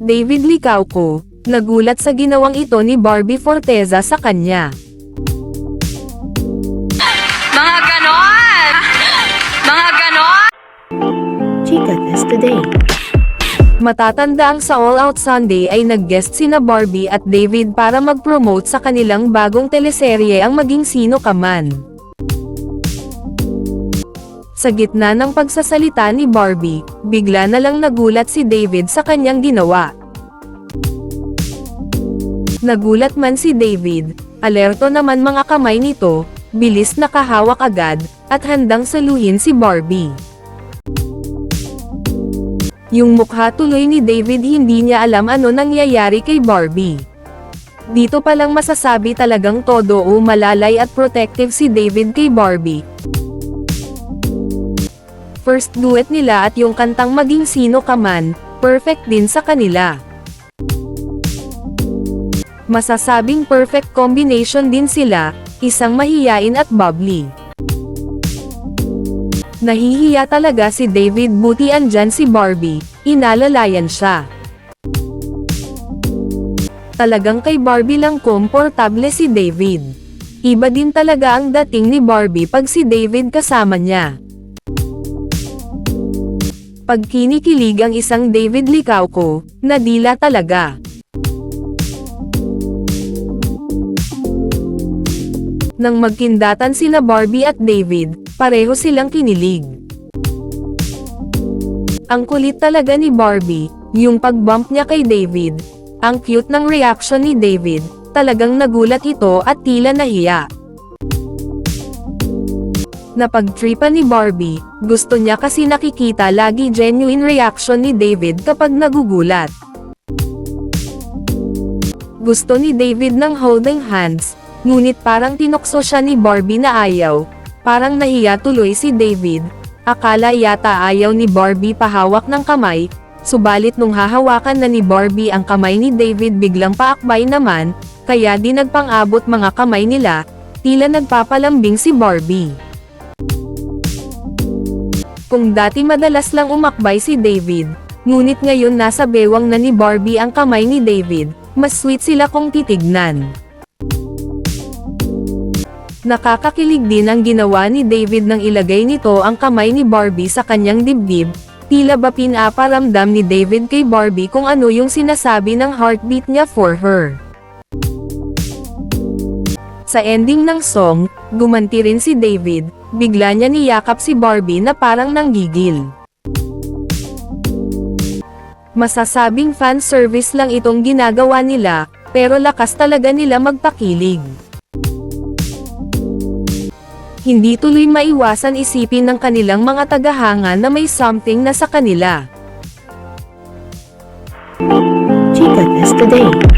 David Licauco, nagulat sa ginawang ito ni Barbie Forteza sa kanya. Mga ganon! Mga ganon! Chica Test Today. Matatanda ang sa All Out Sunday ay nag-guest sina Barbie at David para mag-promote sa kanilang bagong teleserye ang Maging Sino Ka Man. Sa gitna ng pagsasalita ni Barbie, bigla na lang nagulat si David sa kanyang ginawa. Nagulat man si David, alerto naman mga kamay nito, bilis nakahawak agad, at handang saluhin si Barbie. Yung mukha tuloy ni David hindi niya alam ano nangyayari kay Barbie. Dito pa lang masasabi talagang todo o malalay at protective si David kay Barbie. First duet nila at yung kantang Maging Sino Ka Man, perfect din sa kanila. Masasabing perfect combination din sila, isang mahiyain at bubbly. Nahihiya talaga si David buti andyan si Barbie, inalalayan siya. Talagang kay Barbie lang komportable si David. Iba din talaga ang dating ni Barbie pag si David kasama niya. Pag kinikilig ang isang David Licauco, nadila talaga. Nang magkindatan sina Barbie at David, pareho silang kinilig. Ang kulit talaga ni Barbie, yung pagbump niya kay David. Ang cute ng reaction ni David, talagang nagulat ito at tila nahiya. Napagtripan ni Barbie, gusto niya kasi nakikita lagi genuine reaction ni David kapag nagugulat. Gusto ni David ng holding hands, ngunit parang tinokso siya ni Barbie na ayaw. Parang nahiya tuloy si David. Akala yata ayaw ni Barbie pahawak ng kamay, subalit nung hahawakan na ni Barbie ang kamay ni David biglang paakbay naman, kaya di nagpang-abot mga kamay nila, tila nagpapalambing si Barbie. Kung dati madalas lang umakbay si David, ngunit ngayon nasa bewang na ni Barbie ang kamay ni David, mas sweet sila kung titignan. Nakakakilig din ang ginawa ni David nang ilagay nito ang kamay ni Barbie sa kanyang dibdib, tila ba pinaparamdam ni David kay Barbie kung ano yung sinasabi ng heartbeat niya for her. Sa ending ng song, gumanti rin si David, bigla niya niyakap si Barbie na parang nanggigil. Masasabing fan service lang itong ginagawa nila, pero lakas talaga nila magpakilig. Hindi tuloy maiwasan isipin ng kanilang mga tagahanga na may something na sa kanila. Chica Test Today.